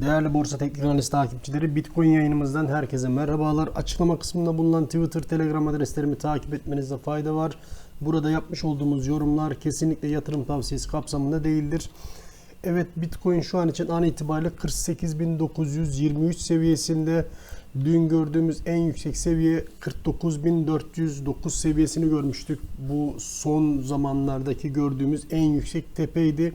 Değerli Borsa Teknik Analiz takipçileri Bitcoin yayınımızdan herkese merhabalar. Açıklama kısmında bulunan Twitter, Telegram adreslerimi takip etmenizde fayda var. Burada yapmış olduğumuz yorumlar kesinlikle yatırım tavsiyesi kapsamında değildir. Evet Bitcoin şu an için an itibariyle 48.923 seviyesinde. Dün gördüğümüz en yüksek seviye 49.409 seviyesini görmüştük. Bu son zamanlardaki gördüğümüz en yüksek tepeydi.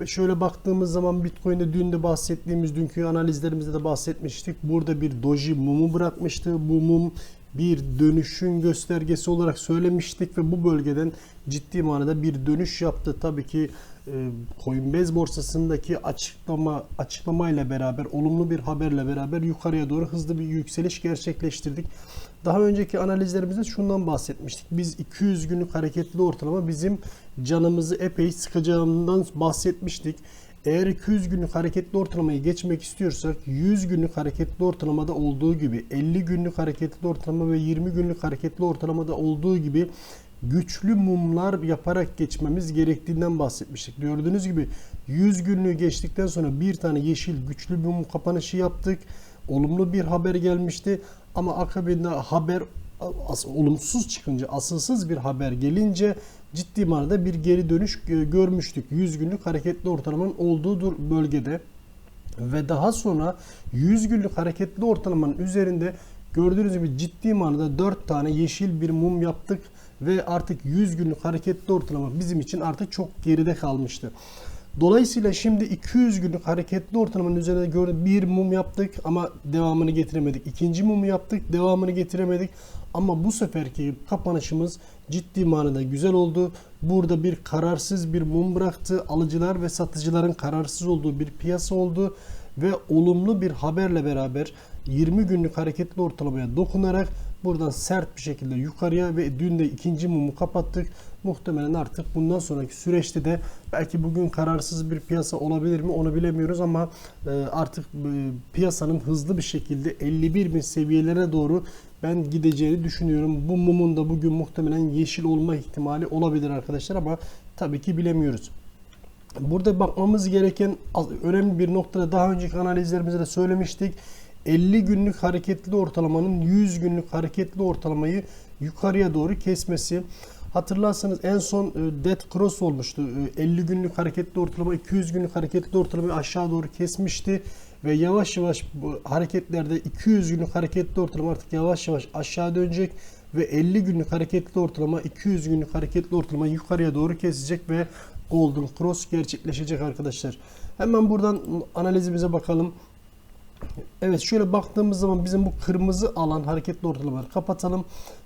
Ve şöyle baktığımız zaman Bitcoin'de dün de bahsettiğimiz dünkü analizlerimizde de bahsetmiştik. Burada bir doji mumu bırakmıştı. Bu mum bir dönüşün göstergesi olarak söylemiştik ve bu bölgeden ciddi manada bir dönüş yaptı. Tabii ki e, Coinbase borsasındaki açıklama açıklamayla beraber olumlu bir haberle beraber yukarıya doğru hızlı bir yükseliş gerçekleştirdik. Daha önceki analizlerimizde şundan bahsetmiştik. Biz 200 günlük hareketli ortalama bizim canımızı epey sıkacağından bahsetmiştik. Eğer 200 günlük hareketli ortalamayı geçmek istiyorsak 100 günlük hareketli ortalamada olduğu gibi 50 günlük hareketli ortalama ve 20 günlük hareketli ortalamada olduğu gibi güçlü mumlar yaparak geçmemiz gerektiğinden bahsetmiştik. Gördüğünüz gibi 100 günlüğü geçtikten sonra bir tane yeşil güçlü mum kapanışı yaptık. Olumlu bir haber gelmişti ama akabinde haber olumsuz çıkınca asılsız bir haber gelince ciddi manada bir geri dönüş gö- görmüştük. 100 günlük hareketli ortalamanın olduğu bölgede ve daha sonra 100 günlük hareketli ortalamanın üzerinde gördüğünüz gibi ciddi manada 4 tane yeşil bir mum yaptık ve artık 100 günlük hareketli ortalama bizim için artık çok geride kalmıştı. Dolayısıyla şimdi 200 günlük hareketli ortalamanın üzerinde gördüğünüz bir mum yaptık ama devamını getiremedik. İkinci mumu yaptık, devamını getiremedik. Ama bu seferki kapanışımız ciddi manada güzel oldu. Burada bir kararsız bir mum bıraktı. Alıcılar ve satıcıların kararsız olduğu bir piyasa oldu ve olumlu bir haberle beraber 20 günlük hareketli ortalamaya dokunarak buradan sert bir şekilde yukarıya ve dün de ikinci mumu kapattık. Muhtemelen artık bundan sonraki süreçte de belki bugün kararsız bir piyasa olabilir mi onu bilemiyoruz ama e, artık e, piyasanın hızlı bir şekilde 51 bin seviyelerine doğru ben gideceğini düşünüyorum. Bu mumun da bugün muhtemelen yeşil olma ihtimali olabilir arkadaşlar ama tabii ki bilemiyoruz. Burada bakmamız gereken önemli bir noktada daha önceki analizlerimizde de söylemiştik. 50 günlük hareketli ortalamanın 100 günlük hareketli ortalamayı yukarıya doğru kesmesi. Hatırlarsanız en son e, dead cross olmuştu. E, 50 günlük hareketli ortalama 200 günlük hareketli ortalamayı aşağı doğru kesmişti ve yavaş yavaş bu hareketlerde 200 günlük hareketli ortalama artık yavaş yavaş aşağı dönecek ve 50 günlük hareketli ortalama 200 günlük hareketli ortalama yukarıya doğru kesecek ve Golden Cross gerçekleşecek arkadaşlar. Hemen buradan analizimize bakalım. Evet şöyle baktığımız zaman bizim bu kırmızı alan hareketli ortalamaları kapatalım.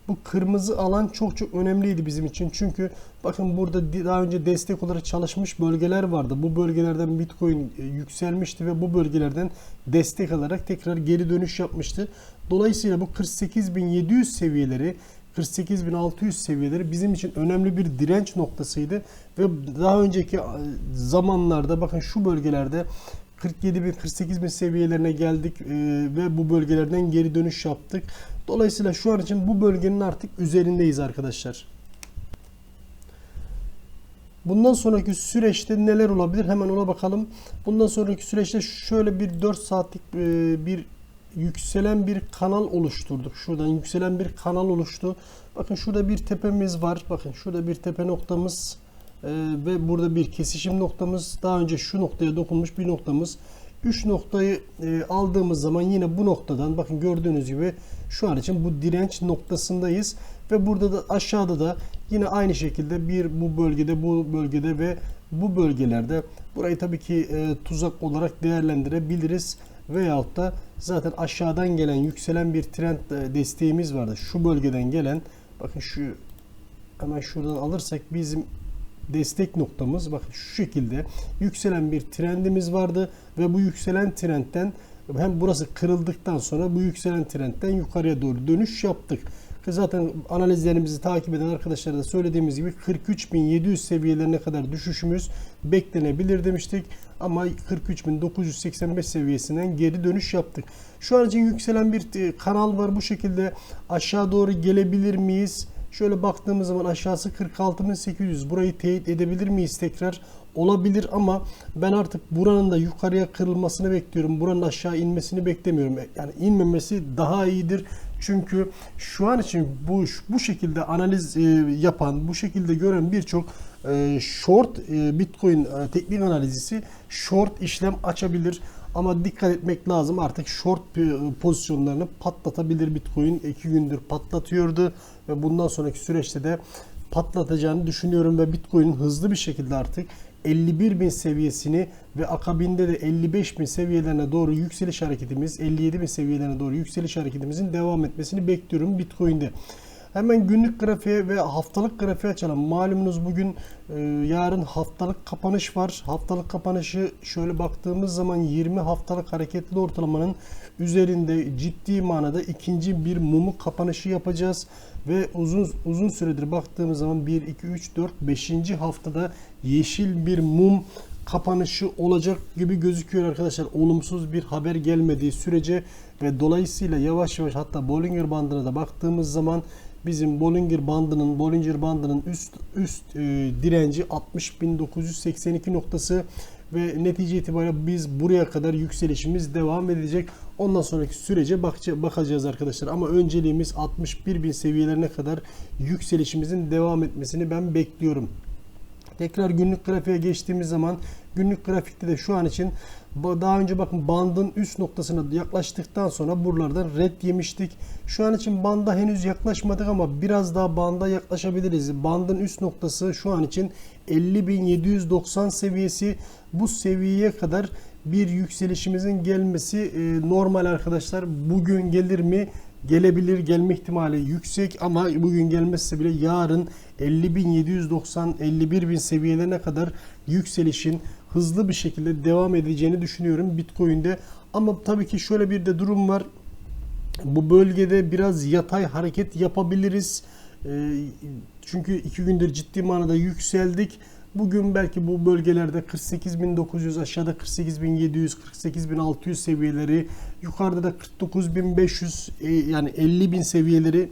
Bu kırmızı alan çok çok önemliydi bizim için. Çünkü bakın burada daha önce destek olarak çalışmış bölgeler vardı. Bu bölgelerden Bitcoin e, yükselmişti ve bu bölgelerden destek alarak tekrar geri dönüş yapmıştı. Dolayısıyla bu 48.700 seviyeleri 48.600 seviyeleri bizim için önemli bir direnç noktasıydı ve daha önceki e, zamanlarda bakın şu bölgelerde 47 bin 48 bin seviyelerine geldik e, ve bu bölgelerden geri dönüş yaptık. Dolayısıyla şu an için bu bölgenin artık üzerindeyiz arkadaşlar. Bundan sonraki süreçte neler olabilir? Hemen ona bakalım. Bundan sonraki süreçte şöyle bir 4 saatlik e, bir yükselen bir kanal oluşturduk. Şuradan yükselen bir kanal oluştu. Bakın şurada bir tepemiz var. Bakın şurada bir tepe noktamız e, ve burada bir kesişim noktamız. Daha önce şu noktaya dokunmuş bir noktamız. 3 noktayı e, aldığımız zaman yine bu noktadan bakın gördüğünüz gibi şu an için bu direnç noktasındayız ve burada da aşağıda da yine aynı şekilde bir bu bölgede bu bölgede ve bu bölgelerde burayı tabii ki e, tuzak olarak değerlendirebiliriz veyahut da zaten aşağıdan gelen yükselen bir trend e, desteğimiz vardı. Şu bölgeden gelen bakın şu hemen şuradan alırsak bizim destek noktamız bakın şu şekilde yükselen bir trendimiz vardı ve bu yükselen trendten hem burası kırıldıktan sonra bu yükselen trendten yukarıya doğru dönüş yaptık. Zaten analizlerimizi takip eden arkadaşlara da söylediğimiz gibi 43.700 seviyelerine kadar düşüşümüz beklenebilir demiştik. Ama 43.985 seviyesinden geri dönüş yaptık. Şu an için yükselen bir e, kanal var. Bu şekilde aşağı doğru gelebilir miyiz? Şöyle baktığımız zaman aşağısı 46.800. Burayı teyit edebilir miyiz tekrar? olabilir ama ben artık buranın da yukarıya kırılmasını bekliyorum. Buranın aşağı inmesini beklemiyorum. Yani inmemesi daha iyidir. Çünkü şu an için bu bu şekilde analiz e, yapan, bu şekilde gören birçok e, short e, Bitcoin e, teknik analizisi short işlem açabilir. Ama dikkat etmek lazım artık short pozisyonlarını patlatabilir Bitcoin. 2 gündür patlatıyordu ve bundan sonraki süreçte de patlatacağını düşünüyorum ve Bitcoin'in hızlı bir şekilde artık 51 bin seviyesini ve akabinde de 55 bin seviyelerine doğru yükseliş hareketimiz, 57 bin seviyelerine doğru yükseliş hareketimizin devam etmesini bekliyorum Bitcoin'de. Hemen günlük grafiğe ve haftalık grafiğe açalım. Malumunuz bugün e, yarın haftalık kapanış var. Haftalık kapanışı şöyle baktığımız zaman 20 haftalık hareketli ortalamanın üzerinde ciddi manada ikinci bir mumu kapanışı yapacağız ve uzun uzun süredir baktığımız zaman 1 2 3 4 5. haftada yeşil bir mum kapanışı olacak gibi gözüküyor arkadaşlar. Olumsuz bir haber gelmediği sürece ve dolayısıyla yavaş yavaş hatta Bollinger bandına da baktığımız zaman bizim Bollinger bandının Bollinger bandının üst üst e, direnci 60.982 noktası ve netice itibariyle biz buraya kadar yükselişimiz devam edecek. Ondan sonraki sürece bakacağız arkadaşlar. Ama önceliğimiz 61.000 seviyelerine kadar yükselişimizin devam etmesini ben bekliyorum. Tekrar günlük grafiğe geçtiğimiz zaman günlük grafikte de şu an için daha önce bakın bandın üst noktasına yaklaştıktan sonra buralardan red yemiştik. Şu an için banda henüz yaklaşmadık ama biraz daha banda yaklaşabiliriz. Bandın üst noktası şu an için 50.790 seviyesi. Bu seviyeye kadar bir yükselişimizin gelmesi e, normal arkadaşlar. Bugün gelir mi? Gelebilir, gelme ihtimali yüksek ama bugün gelmezse bile yarın 50.790 51.000 seviyelerine kadar yükselişin hızlı bir şekilde devam edeceğini düşünüyorum Bitcoin'de. Ama tabii ki şöyle bir de durum var. Bu bölgede biraz yatay hareket yapabiliriz. Ee, çünkü iki gündür ciddi manada yükseldik. Bugün belki bu bölgelerde 48.900 aşağıda 48.700 48.600 seviyeleri yukarıda da 49.500 e, yani 50.000 seviyeleri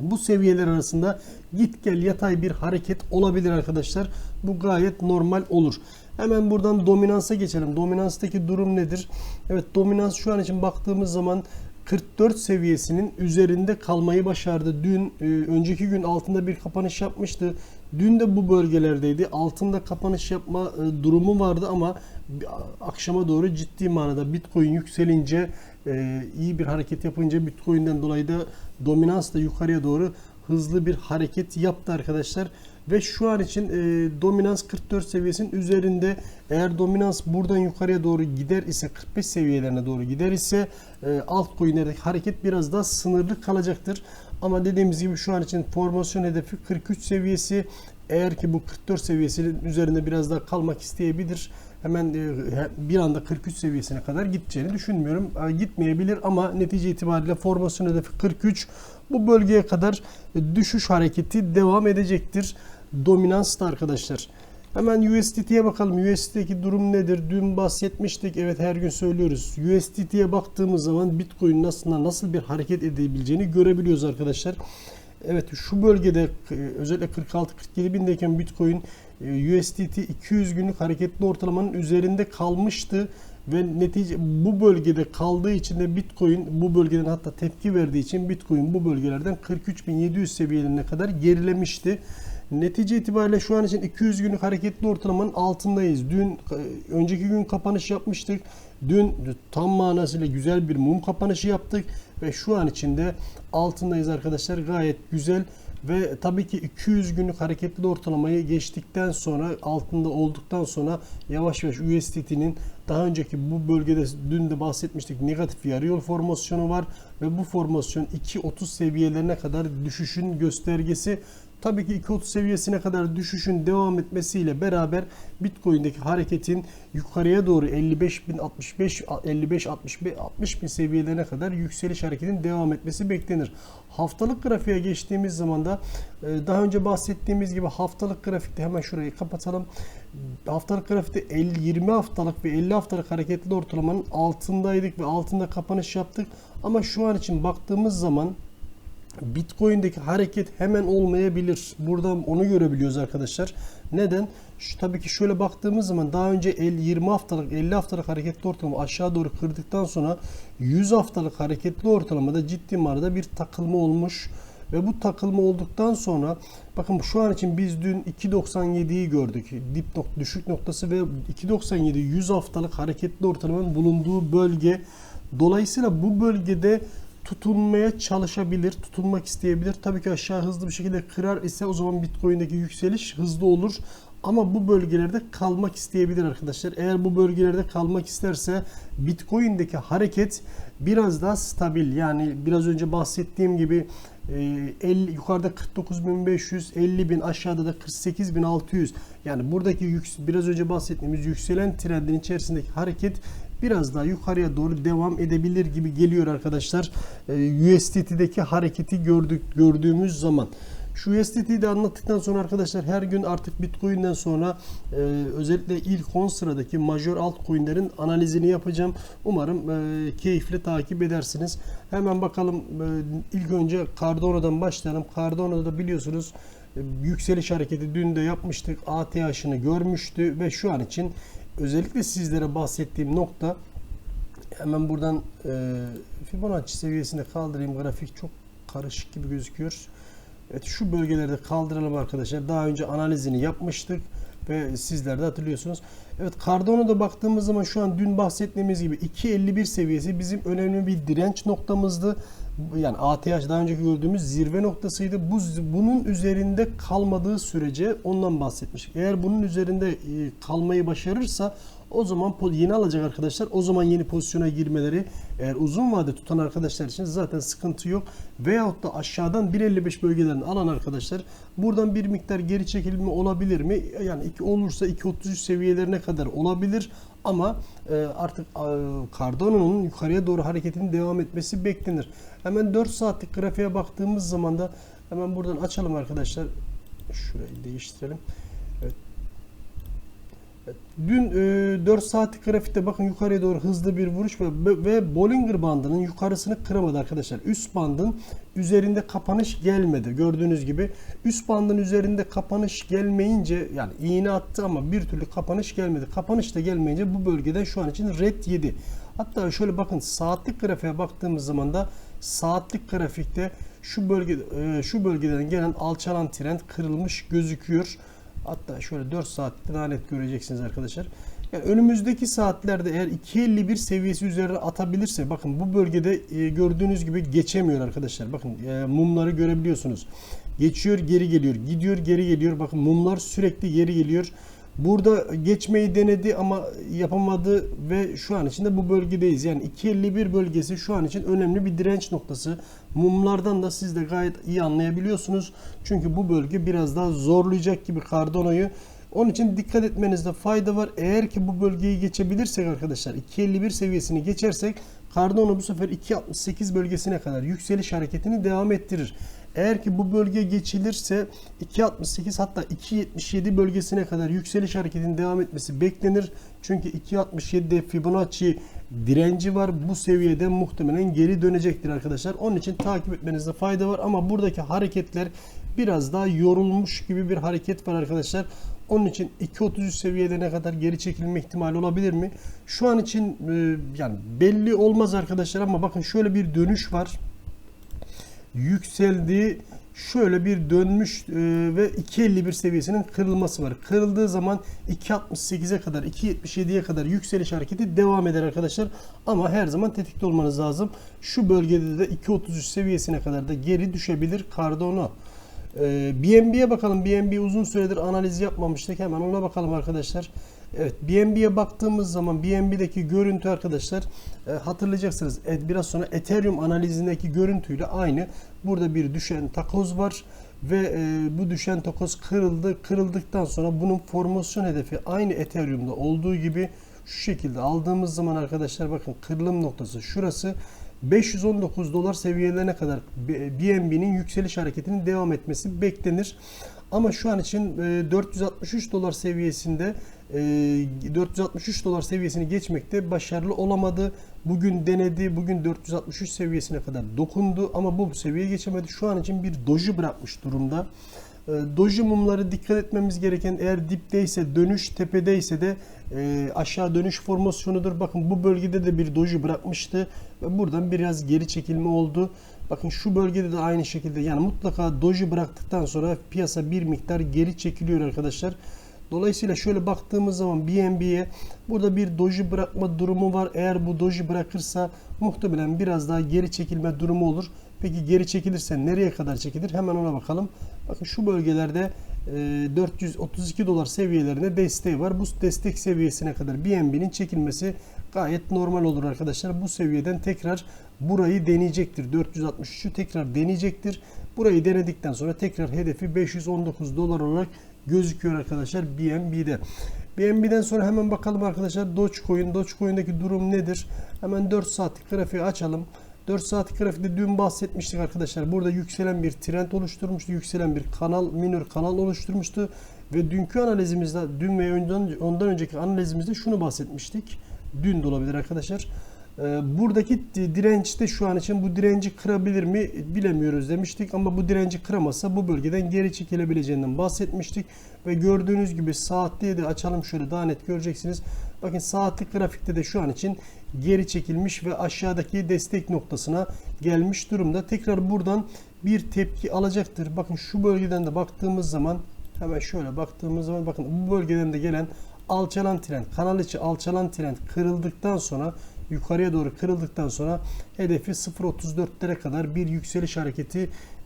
bu seviyeler arasında git gel yatay bir hareket olabilir arkadaşlar. Bu gayet normal olur. Hemen buradan dominansa geçelim. Dominanstaki durum nedir? Evet dominans şu an için baktığımız zaman 44 seviyesinin üzerinde kalmayı başardı. Dün e, önceki gün altında bir kapanış yapmıştı. Dün de bu bölgelerdeydi. Altında kapanış yapma e, durumu vardı ama akşama doğru ciddi manada Bitcoin yükselince e, iyi bir hareket yapınca Bitcoin'den dolayı da dominans da yukarıya doğru hızlı bir hareket yaptı arkadaşlar. Ve şu an için e, dominans 44 seviyesinin üzerinde. Eğer dominans buradan yukarıya doğru gider ise 45 seviyelerine doğru gider ise e, altcoin'lerdeki hareket biraz daha sınırlı kalacaktır. Ama dediğimiz gibi şu an için formasyon hedefi 43 seviyesi. Eğer ki bu 44 seviyesinin üzerinde biraz daha kalmak isteyebilir. Hemen e, bir anda 43 seviyesine kadar gideceğini düşünmüyorum. E, gitmeyebilir ama netice itibariyle formasyon hedefi 43. Bu bölgeye kadar düşüş hareketi devam edecektir. Dominans da arkadaşlar. Hemen USDT'ye bakalım. USDT'deki durum nedir? Dün bahsetmiştik. Evet her gün söylüyoruz. USDT'ye baktığımız zaman Bitcoin aslında nasıl bir hareket edebileceğini görebiliyoruz arkadaşlar. Evet şu bölgede e, özellikle 46-47 bindeyken Bitcoin e, USDT 200 günlük hareketli ortalamanın üzerinde kalmıştı ve netice bu bölgede kaldığı için de Bitcoin bu bölgeden hatta tepki verdiği için Bitcoin bu bölgelerden 43.700 seviyelerine kadar gerilemişti. Netice itibariyle şu an için 200 günlük hareketli ortalamanın altındayız. Dün e, önceki gün kapanış yapmıştık. Dün tam manasıyla güzel bir mum kapanışı yaptık ve şu an içinde altındayız arkadaşlar. Gayet güzel ve tabii ki 200 günlük hareketli ortalamayı geçtikten sonra altında olduktan sonra yavaş yavaş USDT'nin daha önceki bu bölgede dün de bahsetmiştik negatif yarı yol formasyonu var ve bu formasyon 2.30 seviyelerine kadar düşüşün göstergesi. Tabii ki 2.30 seviyesine kadar düşüşün devam etmesiyle beraber Bitcoin'deki hareketin yukarıya doğru 55 bin 65 55 65 60 bin seviyelerine kadar yükseliş hareketinin devam etmesi beklenir. Haftalık grafiğe geçtiğimiz zaman da e, daha önce bahsettiğimiz gibi haftalık grafikte hemen şurayı kapatalım. Haftalık grafikte 50, 20 haftalık ve 50 haftalık hareketli ortalamanın altındaydık ve altında kapanış yaptık. Ama şu an için baktığımız zaman Bitcoin'deki hareket hemen olmayabilir. Buradan onu görebiliyoruz arkadaşlar. Neden? Şu, tabii ki şöyle baktığımız zaman daha önce 50, 20 haftalık 50 haftalık hareketli ortalama aşağı doğru kırdıktan sonra 100 haftalık hareketli ortalamada ciddi manada bir takılma olmuş. Ve bu takılma olduktan sonra bakın şu an için biz dün 2.97'yi gördük. Dip nok düşük noktası ve 2.97 100 haftalık hareketli ortalamanın bulunduğu bölge. Dolayısıyla bu bölgede tutunmaya çalışabilir, tutunmak isteyebilir. Tabii ki aşağı hızlı bir şekilde kırar ise o zaman Bitcoin'deki yükseliş hızlı olur. Ama bu bölgelerde kalmak isteyebilir arkadaşlar. Eğer bu bölgelerde kalmak isterse Bitcoin'deki hareket biraz daha stabil. Yani biraz önce bahsettiğim gibi 50 yukarıda 49.500, 50.000 aşağıda da 48.600. Yani buradaki yüks, biraz önce bahsettiğimiz yükselen trendin içerisindeki hareket biraz daha yukarıya doğru devam edebilir gibi geliyor arkadaşlar. USDT'deki hareketi gördük gördüğümüz zaman. Şu USDT'yi de anlattıktan sonra arkadaşlar her gün artık Bitcoin'den sonra e, özellikle ilk 10 sıradaki majör altcoin'lerin analizini yapacağım. Umarım e, keyifli takip edersiniz. Hemen bakalım e, ilk önce Cardano'dan başlayalım. Cardano'da biliyorsunuz e, yükseliş hareketi dün de yapmıştık. ATH'ını görmüştü ve şu an için özellikle sizlere bahsettiğim nokta hemen buradan e, Fibonacci seviyesine kaldırayım. Grafik çok karışık gibi gözüküyor. Evet şu bölgelerde kaldıralım arkadaşlar. Daha önce analizini yapmıştık ve sizler de hatırlıyorsunuz. Evet Cardano'da baktığımız zaman şu an dün bahsettiğimiz gibi 2.51 seviyesi bizim önemli bir direnç noktamızdı. Yani ATH daha önceki gördüğümüz zirve noktasıydı. Bu bunun üzerinde kalmadığı sürece ondan bahsetmiştik. Eğer bunun üzerinde kalmayı başarırsa o zaman yeni alacak arkadaşlar. O zaman yeni pozisyona girmeleri eğer uzun vade tutan arkadaşlar için zaten sıkıntı yok. Veyahut da aşağıdan 1.55 bölgelerini alan arkadaşlar buradan bir miktar geri çekilme olabilir mi? Yani iki, olursa 2.33 seviyelerine kadar olabilir. Ama e, artık e, Cardano'nun yukarıya doğru hareketinin devam etmesi beklenir. Hemen 4 saatlik grafiğe baktığımız zaman da hemen buradan açalım arkadaşlar. Şurayı değiştirelim. Dün e, 4 saatlik grafikte bakın yukarıya doğru hızlı bir vuruş ve, ve Bollinger bandının yukarısını kıramadı arkadaşlar. Üst bandın üzerinde kapanış gelmedi. Gördüğünüz gibi üst bandın üzerinde kapanış gelmeyince yani iğne attı ama bir türlü kapanış gelmedi. Kapanış da gelmeyince bu bölgeden şu an için red yedi. Hatta şöyle bakın saatlik grafiğe baktığımız zaman da saatlik grafikte şu bölge e, şu bölgeden gelen alçalan trend kırılmış gözüküyor. Hatta şöyle 4 saatte daha net göreceksiniz arkadaşlar. Yani önümüzdeki saatlerde eğer 2.51 seviyesi üzerine atabilirse bakın bu bölgede e, gördüğünüz gibi geçemiyor arkadaşlar. Bakın e, mumları görebiliyorsunuz. Geçiyor geri geliyor. Gidiyor geri geliyor. Bakın mumlar sürekli geri geliyor. Burada geçmeyi denedi ama yapamadı ve şu an içinde bu bölgedeyiz. Yani 2.51 bölgesi şu an için önemli bir direnç noktası. Mumlardan da siz de gayet iyi anlayabiliyorsunuz. Çünkü bu bölge biraz daha zorlayacak gibi Cardano'yu. Onun için dikkat etmenizde fayda var. Eğer ki bu bölgeyi geçebilirsek arkadaşlar 2.51 seviyesini geçersek Cardano bu sefer 2.68 bölgesine kadar yükseliş hareketini devam ettirir. Eğer ki bu bölge geçilirse 2.68 hatta 2.77 bölgesine kadar yükseliş hareketinin devam etmesi beklenir. Çünkü 2.67'de Fibonacci direnci var. Bu seviyede muhtemelen geri dönecektir arkadaşlar. Onun için takip etmenizde fayda var ama buradaki hareketler biraz daha yorulmuş gibi bir hareket var arkadaşlar. Onun için 2.33 seviyede ne kadar geri çekilme ihtimali olabilir mi? Şu an için e, yani belli olmaz arkadaşlar ama bakın şöyle bir dönüş var yükseldi. Şöyle bir dönmüş e, ve 2.51 seviyesinin kırılması var. Kırıldığı zaman 2.68'e kadar 2.77'ye kadar yükseliş hareketi devam eder arkadaşlar. Ama her zaman tetikte olmanız lazım. Şu bölgede de 2.33 seviyesine kadar da geri düşebilir Cardano. Ee, BNB'ye bakalım. BNB uzun süredir analiz yapmamıştık. Hemen ona bakalım arkadaşlar. Evet BNB'ye baktığımız zaman BNB'deki görüntü arkadaşlar e, hatırlayacaksınız. E, biraz sonra Ethereum analizindeki görüntüyle aynı. Burada bir düşen takoz var ve e, bu düşen takoz kırıldı. Kırıldıktan sonra bunun formasyon hedefi aynı Ethereum'da olduğu gibi şu şekilde aldığımız zaman arkadaşlar bakın kırılım noktası şurası 519 dolar seviyelerine kadar BNB'nin yükseliş hareketinin devam etmesi beklenir. Ama şu an için 463 e, dolar seviyesinde 463 e, dolar seviyesini geçmekte başarılı olamadı. Bugün denedi. Bugün 463 seviyesine kadar dokundu ama bu seviyeyi geçemedi. Şu an için bir doji bırakmış durumda. E, doji mumları dikkat etmemiz gereken eğer dipteyse dönüş tepedeyse de e, aşağı dönüş formasyonudur. Bakın bu bölgede de bir doji bırakmıştı ve buradan biraz geri çekilme oldu. Bakın şu bölgede de aynı şekilde yani mutlaka doji bıraktıktan sonra piyasa bir miktar geri çekiliyor arkadaşlar. Dolayısıyla şöyle baktığımız zaman BNB'ye burada bir doji bırakma durumu var. Eğer bu doji bırakırsa muhtemelen biraz daha geri çekilme durumu olur. Peki geri çekilirse nereye kadar çekilir? Hemen ona bakalım. Bakın şu bölgelerde e, 432 dolar seviyelerinde desteği var. Bu destek seviyesine kadar BNB'nin çekilmesi gayet normal olur arkadaşlar. Bu seviyeden tekrar burayı deneyecektir. 463'ü tekrar deneyecektir. Burayı denedikten sonra tekrar hedefi 519 dolar olarak gözüküyor arkadaşlar BNB'de. BNB'den sonra hemen bakalım arkadaşlar Dogecoin. Dogecoin'deki durum nedir? Hemen 4 saatlik grafiği açalım. 4 saatlik grafikte dün bahsetmiştik arkadaşlar. Burada yükselen bir trend oluşturmuştu. Yükselen bir kanal, minor kanal oluşturmuştu. Ve dünkü analizimizde, dün ve ondan, ondan önceki analizimizde şunu bahsetmiştik. Dün de olabilir arkadaşlar. Ee, buradaki direnç de şu an için bu direnci kırabilir mi bilemiyoruz demiştik ama bu direnci kıramasa bu bölgeden geri çekilebileceğinden bahsetmiştik ve gördüğünüz gibi saatliği de açalım şöyle daha net göreceksiniz. Bakın saatlik grafikte de şu an için geri çekilmiş ve aşağıdaki destek noktasına gelmiş durumda. Tekrar buradan bir tepki alacaktır. Bakın şu bölgeden de baktığımız zaman hemen şöyle baktığımız zaman bakın bu bölgeden de gelen alçalan trend, kanal içi alçalan trend kırıldıktan sonra yukarıya doğru kırıldıktan sonra hedefi 0.34'lere kadar bir yükseliş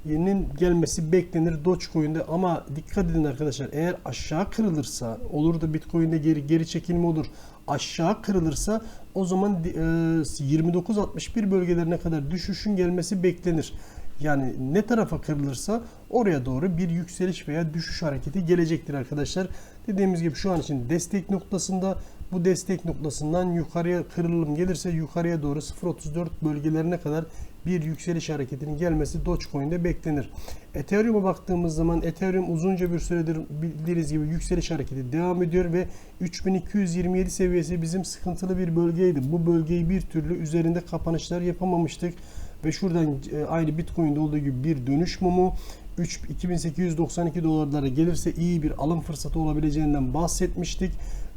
hareketinin gelmesi beklenir Dogecoin'de ama dikkat edin arkadaşlar eğer aşağı kırılırsa olur da Bitcoin'de geri geri çekilme olur aşağı kırılırsa o zaman 29.61 bölgelerine kadar düşüşün gelmesi beklenir. Yani ne tarafa kırılırsa oraya doğru bir yükseliş veya düşüş hareketi gelecektir arkadaşlar. Dediğimiz gibi şu an için destek noktasında bu destek noktasından yukarıya kırılım gelirse yukarıya doğru 0.34 bölgelerine kadar bir yükseliş hareketinin gelmesi Dogecoin'de beklenir. Ethereum'a baktığımız zaman Ethereum uzunca bir süredir bildiğiniz gibi yükseliş hareketi devam ediyor ve 3227 seviyesi bizim sıkıntılı bir bölgeydi. Bu bölgeyi bir türlü üzerinde kapanışlar yapamamıştık ve şuradan e, aynı Bitcoin'de olduğu gibi bir dönüş mumu 3 2892 dolarlara gelirse iyi bir alım fırsatı olabileceğinden bahsetmiştik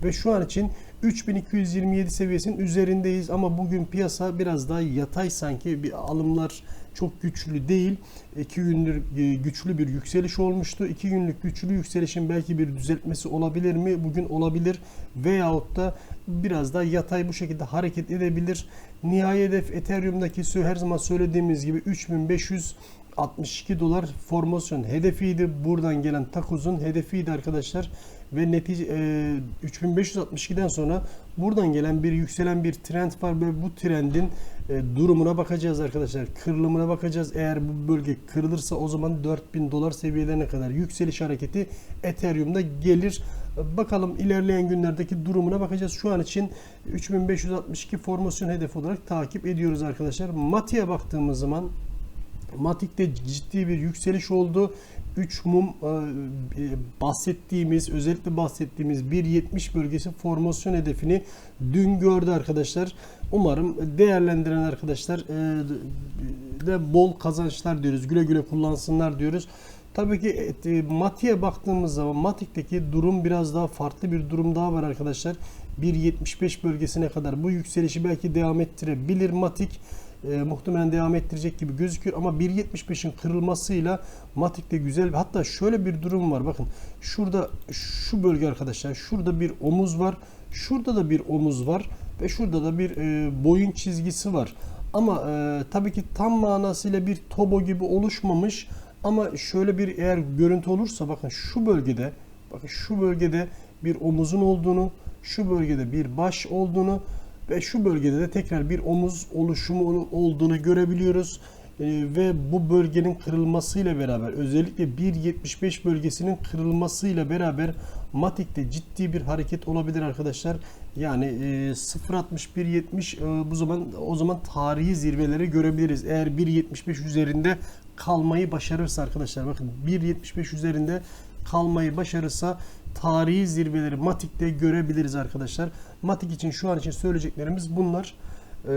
ve şu an için 3227 seviyesinin üzerindeyiz ama bugün piyasa biraz daha yatay sanki bir alımlar çok güçlü değil. 2 gündür e, güçlü bir yükseliş olmuştu. 2 günlük güçlü yükselişin belki bir düzeltmesi olabilir mi? Bugün olabilir. Veyahut da biraz daha yatay bu şekilde hareket edebilir. Nihai hedef Ethereum'daki her zaman söylediğimiz gibi 3500 62 dolar formasyon hedefiydi. Buradan gelen takozun hedefiydi arkadaşlar. Ve netice e, 3562'den sonra buradan gelen bir yükselen bir trend var ve bu trendin e, durumuna bakacağız arkadaşlar. Kırılımına bakacağız. Eğer bu bölge kırılırsa o zaman 4000 dolar seviyelerine kadar yükseliş hareketi Ethereum'da gelir. Bakalım ilerleyen günlerdeki durumuna bakacağız. Şu an için 3562 formasyon hedefi olarak takip ediyoruz arkadaşlar. Mati'ye baktığımız zaman Matik'te ciddi bir yükseliş oldu. 3 mum e, e, bahsettiğimiz özellikle bahsettiğimiz 1.70 bölgesi formasyon hedefini dün gördü arkadaşlar. Umarım değerlendiren arkadaşlar e, de bol kazançlar diyoruz. Güle güle kullansınlar diyoruz. Tabii ki Matik'e baktığımız zaman Matik'teki durum biraz daha farklı bir durum daha var arkadaşlar. 1.75 bölgesine kadar bu yükselişi belki devam ettirebilir Matik e, muhtemelen devam ettirecek gibi gözüküyor. Ama 1.75'in kırılmasıyla Matik'te güzel. Hatta şöyle bir durum var. Bakın şurada şu bölge arkadaşlar şurada bir omuz var şurada da bir omuz var ve şurada da bir e, boyun çizgisi var. Ama e, tabii ki tam manasıyla bir tobo gibi oluşmamış. Ama şöyle bir eğer görüntü olursa bakın şu bölgede bakın şu bölgede bir omuzun olduğunu şu bölgede bir baş olduğunu ve şu bölgede de tekrar bir omuz oluşumu olduğunu görebiliyoruz. Ee, ve bu bölgenin kırılmasıyla beraber özellikle 1.75 bölgesinin kırılmasıyla beraber Matik'te ciddi bir hareket olabilir arkadaşlar. Yani e, 0.61.70 e, bu zaman o zaman tarihi zirveleri görebiliriz. Eğer 1.75 üzerinde kalmayı başarırsa arkadaşlar bakın 1.75 üzerinde kalmayı başarırsa tarihi zirveleri Matik'te görebiliriz arkadaşlar. Matik için şu an için söyleyeceklerimiz bunlar. Ee,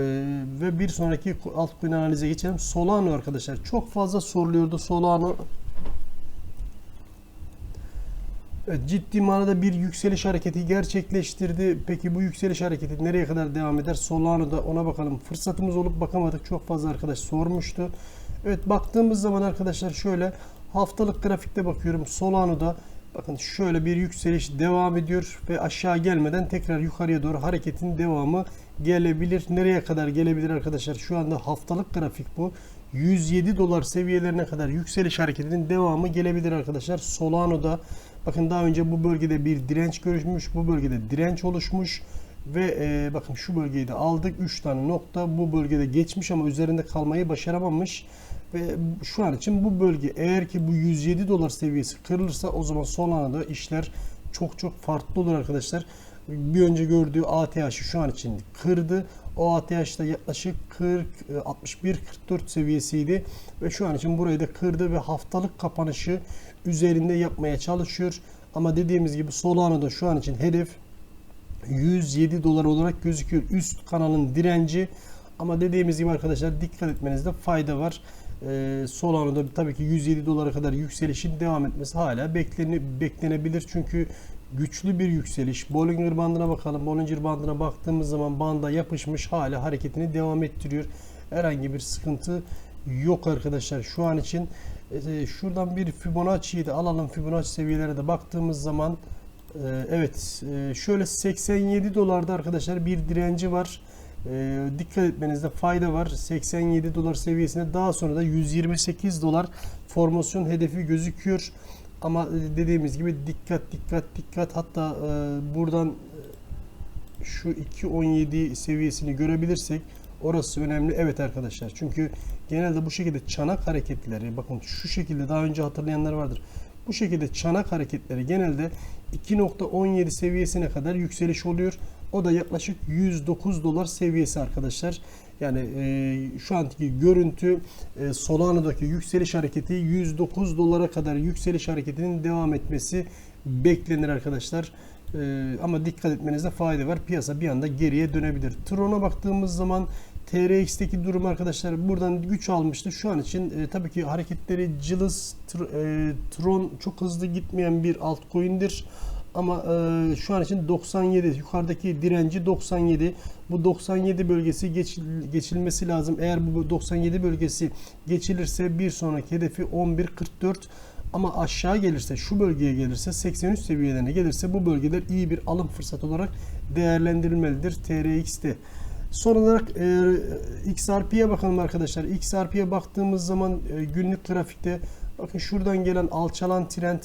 ve bir sonraki altcoin analize geçelim. Solano arkadaşlar çok fazla soruluyordu Solano. Ciddi manada bir yükseliş hareketi gerçekleştirdi. Peki bu yükseliş hareketi nereye kadar devam eder? Solano'da ona bakalım. Fırsatımız olup bakamadık. Çok fazla arkadaş sormuştu. Evet baktığımız zaman arkadaşlar şöyle haftalık grafikte bakıyorum. Solano'da bakın şöyle bir yükseliş devam ediyor ve aşağı gelmeden tekrar yukarıya doğru hareketin devamı gelebilir. Nereye kadar gelebilir arkadaşlar? Şu anda haftalık grafik bu. 107 dolar seviyelerine kadar yükseliş hareketinin devamı gelebilir arkadaşlar. Solano'da bakın daha önce bu bölgede bir direnç görüşmüş. Bu bölgede direnç oluşmuş ve e, bakın şu bölgeyi de aldık. 3 tane nokta bu bölgede geçmiş ama üzerinde kalmayı başaramamış. Ve şu an için bu bölge eğer ki bu 107 dolar seviyesi kırılırsa o zaman Solano'da işler çok çok farklı olur arkadaşlar. Bir önce gördüğü ATH'ı şu an için kırdı. O ATH'da yaklaşık 40 61 44 seviyesiydi ve şu an için burayı da kırdı ve haftalık kapanışı üzerinde yapmaya çalışıyor. Ama dediğimiz gibi Solano'da şu an için hedef 107 dolar olarak gözüküyor. Üst kanalın direnci ama dediğimiz gibi arkadaşlar dikkat etmenizde fayda var. Ee, Solano'da tabii ki 107 dolara kadar yükselişin devam etmesi hala beklene, beklenebilir. Çünkü güçlü bir yükseliş. Bollinger bandına bakalım. Bollinger bandına baktığımız zaman banda yapışmış hala hareketini devam ettiriyor. Herhangi bir sıkıntı yok arkadaşlar şu an için. Ee, şuradan bir Fibonacci'yi de alalım. Fibonacci seviyelere de baktığımız zaman e, evet e, şöyle 87 dolarda arkadaşlar bir direnci var. E, dikkat etmenizde fayda var. 87 dolar seviyesine daha sonra da 128 dolar formasyon hedefi gözüküyor. Ama e, dediğimiz gibi dikkat dikkat dikkat hatta e, buradan e, şu 2.17 seviyesini görebilirsek orası önemli. Evet arkadaşlar çünkü genelde bu şekilde çanak hareketleri bakın şu şekilde daha önce hatırlayanlar vardır. Bu şekilde çanak hareketleri genelde 2.17 seviyesine kadar yükseliş oluyor. O da yaklaşık 109 dolar seviyesi arkadaşlar. Yani e, şu anki görüntü e, Solano'daki yükseliş hareketi 109 dolara kadar yükseliş hareketinin devam etmesi beklenir arkadaşlar. E, ama dikkat etmenizde fayda var. Piyasa bir anda geriye dönebilir. Tron'a baktığımız zaman TRX'teki durum arkadaşlar buradan güç almıştı. Şu an için e, tabii ki hareketleri cılız tr, e, Tron çok hızlı gitmeyen bir altcoin'dir. Ama e, şu an için 97 yukarıdaki direnci 97. Bu 97 bölgesi geçil, geçilmesi lazım. Eğer bu 97 bölgesi geçilirse bir sonraki hedefi 11.44 ama aşağı gelirse şu bölgeye gelirse 83 seviyelerine gelirse bu bölgeler iyi bir alım fırsatı olarak değerlendirilmelidir TRX'te. Son olarak e, XRP'ye bakalım arkadaşlar. XRP'ye baktığımız zaman e, günlük grafikte bakın şuradan gelen alçalan trend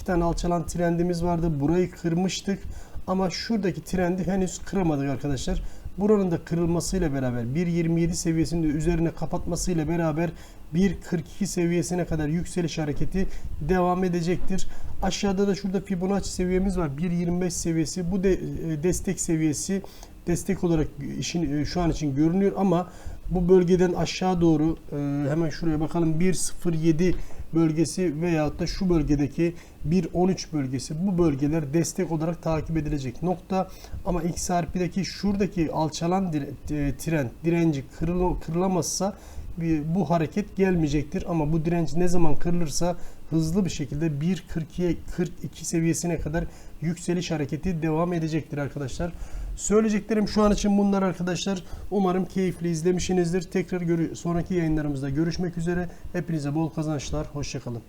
iki tane alçalan trendimiz vardı. Burayı kırmıştık ama şuradaki trendi henüz kıramadık arkadaşlar. Buranın da kırılmasıyla beraber 1.27 seviyesinde üzerine kapatmasıyla beraber 1.42 seviyesine kadar yükseliş hareketi devam edecektir. Aşağıda da şurada Fibonacci seviyemiz var. 1.25 seviyesi. Bu de e, destek seviyesi destek olarak işin e, şu an için görünüyor ama bu bölgeden aşağı doğru e, hemen şuraya bakalım 1.07 bölgesi veyahut da şu bölgedeki 1.13 bölgesi. Bu bölgeler destek olarak takip edilecek nokta. Ama XRP'deki şuradaki alçalan e, trend direnci kırıl, kırılamazsa bu hareket gelmeyecektir. Ama bu direnç ne zaman kırılırsa hızlı bir şekilde 1.42 42 seviyesine kadar yükseliş hareketi devam edecektir arkadaşlar. Söyleyeceklerim şu an için bunlar arkadaşlar. Umarım keyifli izlemişsinizdir. Tekrar sonraki yayınlarımızda görüşmek üzere. Hepinize bol kazançlar. Hoşçakalın.